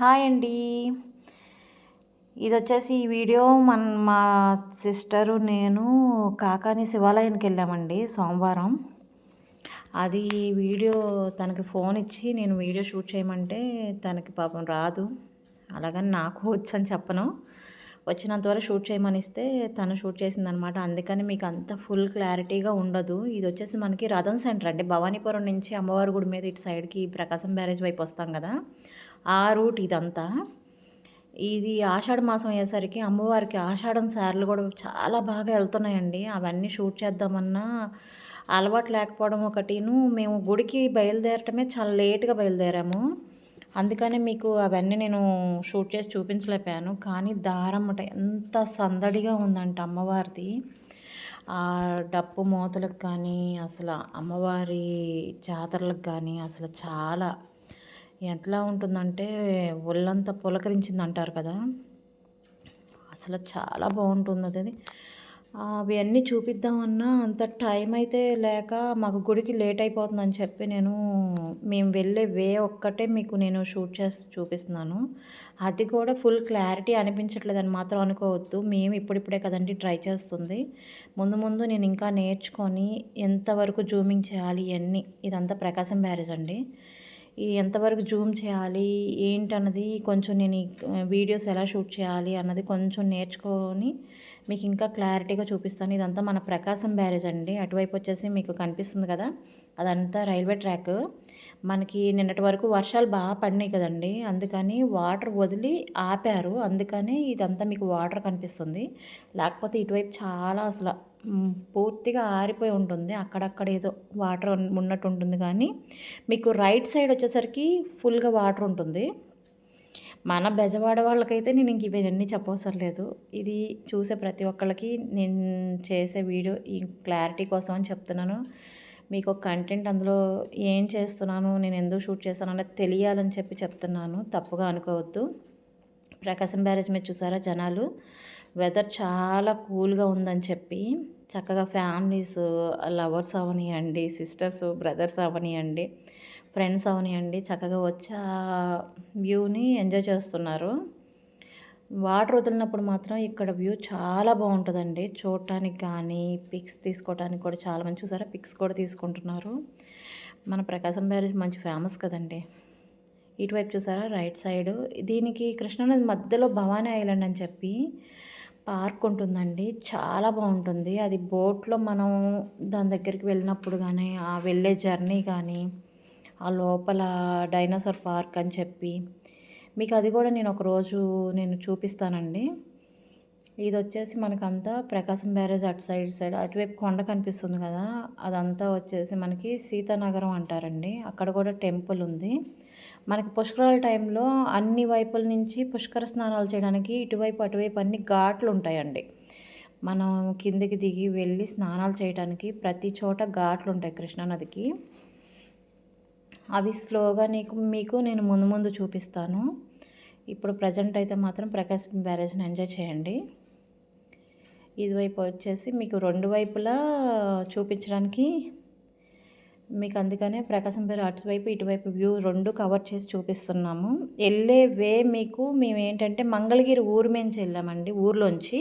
Hi అండి. ఇది వచ్చేసి ఈ వీడియో మన మా సిస్టరు నేను కాకాని శివాలయానికి వెళ్ళామండి సోమవారం. అది వీడియో తనకి ఫోన్ ఇచ్చి నేను వీడియో షూట్ చేయమంటే తనకి పాపం రాదు. అలాగని నాకు వచ్చని చెప్పను. వచ్చినంతవరకు షూట్ చేయమనిస్తే తను షూట్ చేసిందనమాట. అందుకని మీకు అంత ఫుల్ క్లారిటీగా ఉండదు. ఇది వచ్చేసి మనకి రథం సెంటర్ అండి. భవానీపురం నుంచి అమ్మవారి గుడి మీద ఇటు సైడ్కి ప్రకాశం బ్యారేజ్ వైపు వస్తాం కదా. ఆ రూట్ ఇదంతా. ఇది ఆషాఢ మాసం అయ్యేసరికి అమ్మవారికి ఆషాఢం సార్లు కూడా చాలా బాగా వెళ్తున్నాయండి. అవన్నీ షూట్ చేద్దామన్నా అలవాటు లేకపోవడం ఒకటిను మేము గుడికి బయలుదేరటమే చాలా లేట్గా బయలుదేరాము. అందుకనే మీకు అవన్నీ నేను షూట్ చేసి చూపించలేకపోయాను. కానీ దారమ్మట ఎంత సందడిగా ఉందంట అమ్మవారిది. ఆ డప్పు మూతలకు కానీ అసలు అమ్మవారి జాతరలకు కానీ అసలు చాలా ఎట్లా ఉంటుందంటే ఒళ్ళంతా పులకరించింది అంటారు కదా? అసలు చాలా బాగుంటుంది అది అవి అన్నీ చూపిద్దామన్నా అంత టైం అయితే లేక మాకు గుడికి లేట్ అయిపోతుందని చెప్పి నేను మేము వెళ్ళే వే ఒక్కటే మీకు నేను షూట్ చేసి చూపిస్తున్నాను. అది కూడా ఫుల్ క్లారిటీ అనిపించట్లేదని మాత్రం అనుకోవద్దు. మేము ఇప్పుడిప్పుడే కదండి ట్రై చేస్తుంది. ముందు ముందు నేను ఇంకా నేర్చుకొని ఎంతవరకు జూమింగ్ చేయాలి ఇవన్నీ ఇదంతా ప్రకాశం బ్యారేజ్ అండి. ఎంతవరకు జూమ్ చేయాలి ఏంటన్నది కొంచెం నేను వీడియోస్ ఎలా షూట్ చేయాలి అన్నది కొంచెం నేర్చుకొని మీకు ఇంకా క్లారిటీగా చూపిస్తాను. ఇదంతా మన ప్రకాశం బ్యారేజ్ అండి. అటువైపు వచ్చేసి మీకు కనిపిస్తుంది కదా అదంతా రైల్వే ట్రాక్. మనకి నిన్నటి వరకు వర్షాలు బాగా పడినాయి కదండి అందుకని వాటర్ వదిలి ఆపారు. అందుకని ఇదంతా మీకు వాటర్ కనిపిస్తుంది. లేకపోతే ఇటువైపు చాలా అసలు పూర్తిగా ఆరిపోయి ఉంటుంది. అక్కడక్కడ ఏదో వాటర్ ఉన్నట్టు ఉంటుంది కానీ మీకు రైట్ సైడ్ వచ్చేసరికి ఫుల్గా వాటర్ ఉంటుంది. మన బెజవాడ వాళ్ళకైతే నేను ఇంక ఇవన్నీ చెప్పవసరం లేదు. ఇది చూసే ప్రతి ఒక్కళ్ళకి నేను చేసే వీడియో ఈ క్లారిటీ కోసం అని చెప్తున్నాను. మీకు కంటెంట్ అందులో ఏం చేస్తున్నాను నేను ఎందుకు షూట్ చేస్తాను అనేది తెలియాలని చెప్పి చెప్తున్నాను. తప్పుగా అనుకోవద్దు. ప్రకాశం బ్యారేజ్ మీద చూసారా జనాలు? వెదర్ చాలా కూల్గా ఉందని చెప్పి చక్కగా ఫ్యామిలీస్ లవర్స్ అవనియండి సిస్టర్స్ బ్రదర్స్ అవనియండి ఫ్రెండ్స్ అవనియండి చక్కగా వచ్చి ఆ వ్యూని ఎంజాయ్ చేస్తున్నారు. వాటర్ వదిలినప్పుడు మాత్రం ఇక్కడ వ్యూ చాలా బాగుంటుందండి. చూడటానికి కానీ పిక్స్ తీసుకోవడానికి కూడా చాలా మంది చూసారా? పిక్స్ కూడా తీసుకుంటున్నారు. మన ప్రకాశం బ్యారేజ్ మంచి ఫేమస్ కదండి. ఇటువైపు చూసారా? Right side. దీనికి కృష్ణానది మధ్యలో భవానీ ఐలాండ్ అని చెప్పి పార్క్ ఉంటుందండి. చాలా బాగుంటుంది. అది బోట్లో మనం దాని దగ్గరికి వెళ్ళినప్పుడు కానీ ఆ వెళ్ళే జర్నీ కానీ ఆ లోపల డైనోసార్ పార్క్ అని చెప్పి మీకు అది కూడా నేను ఒకరోజు నేను చూపిస్తానండి. ఇది వచ్చేసి మనకంతా ప్రకాశం బ్యారేజ్ అటు సైడ్ సైడ్ అటువైపు కొండ కనిపిస్తుంది కదా. అదంతా వచ్చేసి మనకి సీతానగరం అంటారండి. అక్కడ కూడా టెంపుల్ ఉంది. మనకి పుష్కరాల టైంలో అన్ని వైపుల నుంచి పుష్కర స్నానాలు చేయడానికి ఇటువైపు అటువైపు అన్ని ఘాట్లు ఉంటాయండి. మనం కిందికి దిగి వెళ్ళి స్నానాలు చేయడానికి ప్రతి చోట ఘాట్లు ఉంటాయి కృష్ణానదికి. అవి స్లోగా నీకు మీకు నేను ముందు ముందు చూపిస్తాను. ఇప్పుడు ప్రజెంట్ అయితే మాత్రం ప్రకాశ్ బ్యారేజ్ని ఎంజాయ్ చేయండి. ఇదివైపు వచ్చేసి మీకు రెండు వైపులా చూపించడానికి మీకు అందుకనే ప్రకాశం పేరు అటువైపు ఇటువైపు వ్యూ రెండు కవర్ చేసి చూపిస్తున్నాము. వెళ్ళే వే మీకు మేము ఏంటంటే మంగళగిరి ఊరు నుంచి వెళ్ళామండి ఊర్లోంచి.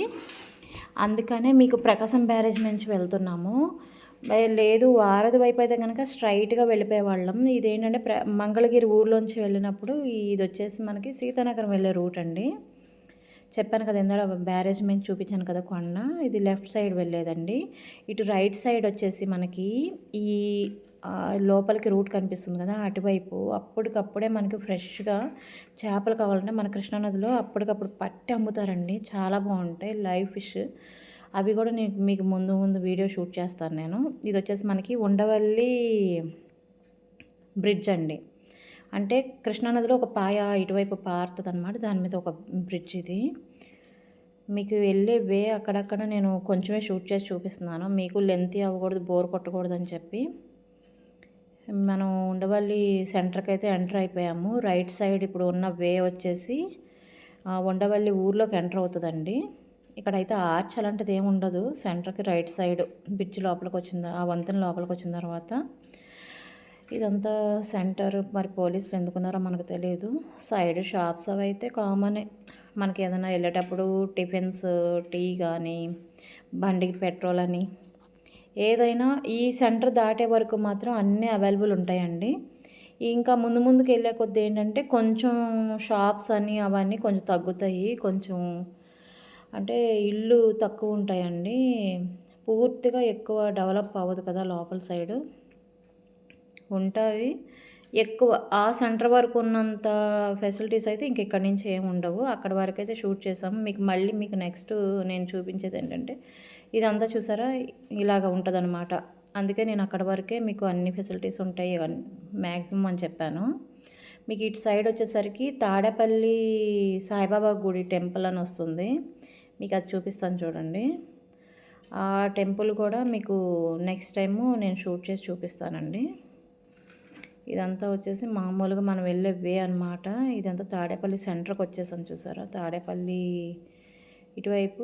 అందుకనే మీకు ప్రకాశం బ్యారేజ్ నుంచి వెళ్తున్నాము. లేదు వారధి వైపు అయితే కనుక స్ట్రైట్గా వెళ్ళిపోయేవాళ్ళం. ఇదేంటంటే ప్ర మంగళగిరి ఊర్లోంచి వెళ్ళినప్పుడు ఇది వచ్చేసి మనకి సీతానగరం వెళ్ళే రూట్ అండి. చెప్పాను కదా ఇందాక బ్యారేజ్ మేము చూపించాను కదా కొండ ఇది లెఫ్ట్ సైడ్ వెళ్ళేదండి. ఇటు రైట్ సైడ్ వచ్చేసి మనకి ఈ లోపలికి రూట్ కనిపిస్తుంది కదా అటువైపు. అప్పటికప్పుడే మనకి ఫ్రెష్గా చేపలు కావాలంటే మన కృష్ణానదిలో అప్పటికప్పుడు పట్టి అమ్ముతారండి. చాలా బాగుంటాయి. Live fish. అవి కూడా నేను మీకు ముందు ముందు వీడియో షూట్ చేస్తాను నేను. ఇది వచ్చేసి మనకి ఉండవల్లి బ్రిడ్జ్ అండి. అంటే కృష్ణానదిలో ఒక పాయ ఇటువైపు పారుతుంది అనమాట దాని మీద ఒక బ్రిడ్జ్ ఇది. మీకు వెళ్ళే వే అక్కడక్కడ నేను కొంచెమే షూట్ చేసి చూపిస్తున్నాను. మీకు లెంత్ అవ్వకూడదు బోర్ కొట్టకూడదు అని చెప్పి. మనం ఉండవల్లి సెంటర్కి అయితే ఎంటర్ అయిపోయాము. రైట్ సైడ్ ఇప్పుడు ఉన్న వే వచ్చేసి ఉండవల్లి ఊర్లోకి ఎంటర్ అవుతుందండి. ఇక్కడైతే ఆర్చ్ అలాంటిది ఏమి ఉండదు. సెంటర్కి రైట్ సైడ్ బ్రిడ్జ్ లోపలికి వచ్చింది ఆ వంతెన లోపలికి వచ్చిన తర్వాత ఇదంతా సెంటర్. మరి పోలీసులు ఎందుకున్నారో మనకు తెలియదు. సైడ్ షాప్స్ అవి అయితే కామనే. మనకి ఏదైనా వెళ్ళేటప్పుడు టిఫిన్స్ టీ కానీ బండికి పెట్రోల్ అని ఏదైనా ఈ సెంటర్ దాటే వరకు మాత్రం అన్నీ అవైలబుల్ ఉంటాయండి. ఇంకా ముందు ముందుకు వెళ్ళే కొద్ది ఏంటంటే కొంచెం షాప్స్ అని అవన్నీ కొంచెం తగ్గుతాయి. కొంచెం అంటే ఇల్లు తక్కువ ఉంటాయండి. పూర్తిగా ఎక్కువ డెవలప్ అవ్వదు కదా లోపల సైడు. ఉంటాయి. ఎక్కువ ఆ సెంటర్ వరకు ఉన్నంత ఫెసిలిటీస్ అయితే ఇంక ఇక్కడి నుంచి ఏమి ఉండవు. అక్కడ వరకు అయితే షూట్ చేసాము మీకు మళ్ళీ మీకు నెక్స్ట్ నేను చూపించేది ఏంటంటే ఇదంతా చూసారా? ఇలాగ ఉంటుందన్నమాట. అందుకే నేను అక్కడ వరకే మీకు అన్ని ఫెసిలిటీస్ ఉంటాయి మ్యాక్సిమం అని చెప్పాను. మీకు ఇటు సైడ్ వచ్చేసరికి తాడేపల్లి సాయిబాబా గుడి టెంపుల్ అని వస్తుంది. మీకు అది చూపిస్తాను చూడండి. ఆ టెంపుల్ కూడా మీకు నెక్స్ట్ టైము నేను షూట్ చేసి చూపిస్తానండి. ఇదంతా వచ్చేసి మామూలుగా మనం వెళ్ళే వే అనమాట ఇదంతా తాడేపల్లి సెంటర్కి వచ్చేసాం చూసారా? తాడేపల్లి ఇటువైపు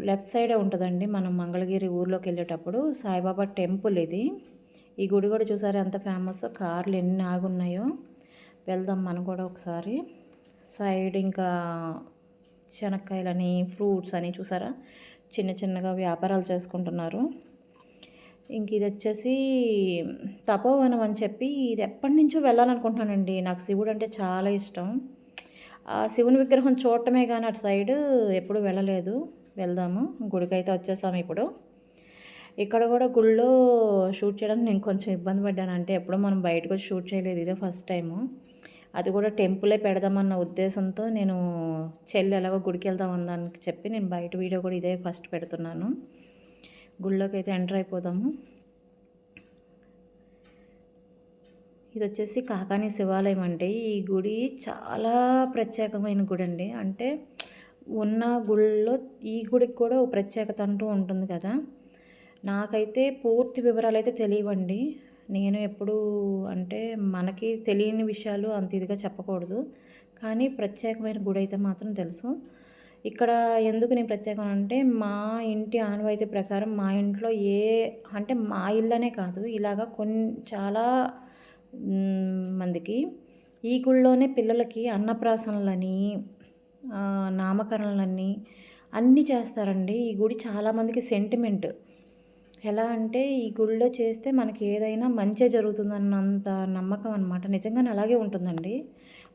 లెఫ్ట్ సైడే ఉంటుందండి మనం మంగళగిరి ఊర్లోకి వెళ్ళేటప్పుడు. సాయిబాబా టెంపుల్ ఇది. ఈ గుడి కూడా చూసారా ఎంత ఫేమస్? కార్లు ఎన్ని ఆగున్నాయో. వెళ్దాం మనం కూడా ఒకసారి. సైడ్ ఇంకా శనక్కాయలని ఫ్రూట్స్ అని చూసారా? చిన్న చిన్నగా వ్యాపారాలు చేసుకుంటున్నారు. ఇంక ఇది వచ్చేసి తపోవనం అని చెప్పి ఇది ఎప్పటి నుంచో వెళ్ళాలనుకుంటున్నానండి. నాకు శివుడు అంటే చాలా ఇష్టం. ఆ శివుని విగ్రహం చూడటమే కానీ అటు సైడ్ ఎప్పుడు వెళ్ళలేదు. వెళ్దాము. గుడికైతే వచ్చేసాము ఇప్పుడు. ఇక్కడ కూడా గుళ్ళో షూట్ చేయడానికి నేను కొంచెం ఇబ్బంది పడ్డాను. అంటే ఎప్పుడో మనం బయటకు వచ్చి షూట్ చేయలేదు. ఇదే ఫస్ట్ టైము. అది కూడా టెంపులే పెడదామన్న ఉద్దేశంతో నేను చెల్లి ఎలాగో గుడికి వెళ్దాం అందానికి చెప్పి నేను బయట వీడియో కూడా ఇదే ఫస్ట్ పెడుతున్నాను. గుళ్ళోకి అయితే ఎంటర్ అయిపోదాము. ఇది వచ్చేసి కాకాని శివాలయం అండి. ఈ గుడి చాలా ప్రత్యేకమైన గుడి అండి. అంటే ఉన్న గుళ్ళో ఈ గుడికి కూడా ఒక ప్రత్యేకత అంటూ ఉంటుంది కదా. నాకైతే పూర్తి వివరాలు అయితే తెలియవండి. నేను ఎప్పుడు అంటే మనకి తెలియని విషయాలు అంత ఇదిగా చెప్పకూడదు. కానీ ప్రత్యేకమైన గుడి అయితే మాత్రం తెలుసు. ఇక్కడ ఎందుకు నేను ప్రత్యేకం అంటే మా ఇంటి ఆనవాయితీ ప్రకారం మా ఇంట్లో ఏ అంటే మా ఇల్లనే కాదు ఇలాగా కొన్ని చాలా మందికి ఈ గుళ్ళోనే పిల్లలకి అన్నప్రాసనలని నామకరణలని అన్నీ చేస్తారండి. ఈ గుడి చాలామందికి సెంటిమెంట్ ఎలా అంటే ఈ గుడిలో చేస్తే మనకి ఏదైనా మంచి జరుగుతుందన్నంత నమ్మకం అనమాట నిజంగానే అలాగే ఉంటుందండి.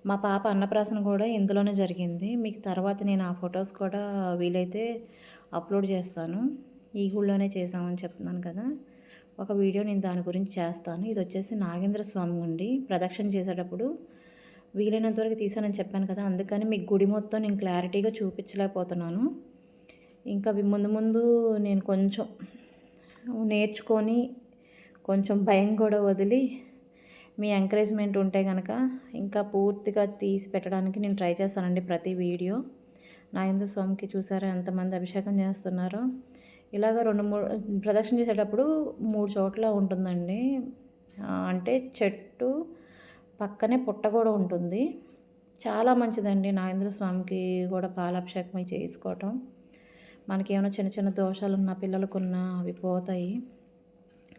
మా పాప అన్నప్రాసన కూడా ఇందులోనే జరిగింది. మీకు తర్వాత నేను ఆ ఫొటోస్ కూడా వీలైతే అప్లోడ్ చేస్తాను. ఈ గుళ్ళోనే చేసామని చెప్తున్నాను కదా. ఒక వీడియో నేను దాని గురించి చేస్తాను. ఇది వచ్చేసి నాగేంద్ర స్వామి ఉండి ప్రదక్షిణ చేసేటప్పుడు వీలైనంత వరకు తీసానని చెప్పాను కదా. అందుకని మీకు గుడి మొత్తం నేను క్లారిటీగా చూపించలేకపోతున్నాను. ఇంకా ముందు ముందు నేను కొంచెం నేర్చుకొని కొంచెం భయం కూడా వదిలి మీ ఎంకరేజ్మెంట్ ఉంటే కనుక ఇంకా పూర్తిగా తీసి పెట్టడానికి నేను ట్రై చేస్తానండి ప్రతి వీడియో నాగేంద్ర స్వామికి చూసారా ఎంతమంది అభిషేకం చేస్తున్నారో. ఇలాగ రెండు మూడు ప్రదక్షిణ చేసేటప్పుడు మూడు చోట్ల ఉంటుందండి. అంటే చెట్టు పక్కనే పుట్ట కూడా ఉంటుంది. చాలా మంచిదండి నాగేంద్ర స్వామికి కూడా పాలాభిషేకం చేసుకోవటం. మనకి ఏమైనా చిన్న చిన్న దోషాలు ఉన్న పిల్లలకున్న అవి పోతాయి.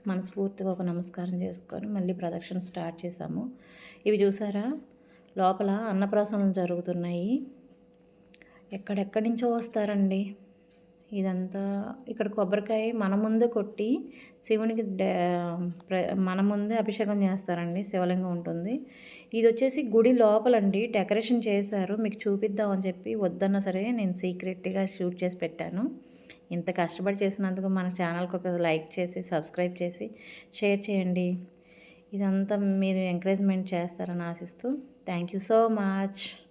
మనస్ఫూర్తిగా ఒక నమస్కారం చేసుకొని మళ్ళీ ప్రదక్షిణ స్టార్ట్ చేసాము ఇవి చూసారా? లోపల అన్నప్రాసనలు జరుగుతున్నాయి. ఎక్కడెక్కడి నుంచో వస్తారండి. ఇదంతా ఇక్కడ కొబ్బరికాయ మన ముందే కొట్టి శివునికి మన ముందే అభిషేకం చేస్తారండి. శివలింగం ఉంటుంది. ఇది వచ్చేసి గుడి లోపలండి. డెకరేషన్ చేశారు. మీకు చూపిద్దామని చెప్పి వద్దన్నా సరే నేను సీక్రెట్గా షూట్ చేసి పెట్టాను. ఇంత కష్టపడి చేసినందుకు మన ఛానల్కి ఒక లైక్ చేసి సబ్స్క్రైబ్ చేసి షేర్ చేయండి. ఇదంతా మీరు ఎంకరేజ్మెంట్ చేస్తారని ఆశిస్తూ థ్యాంక్ యూ సో మచ్.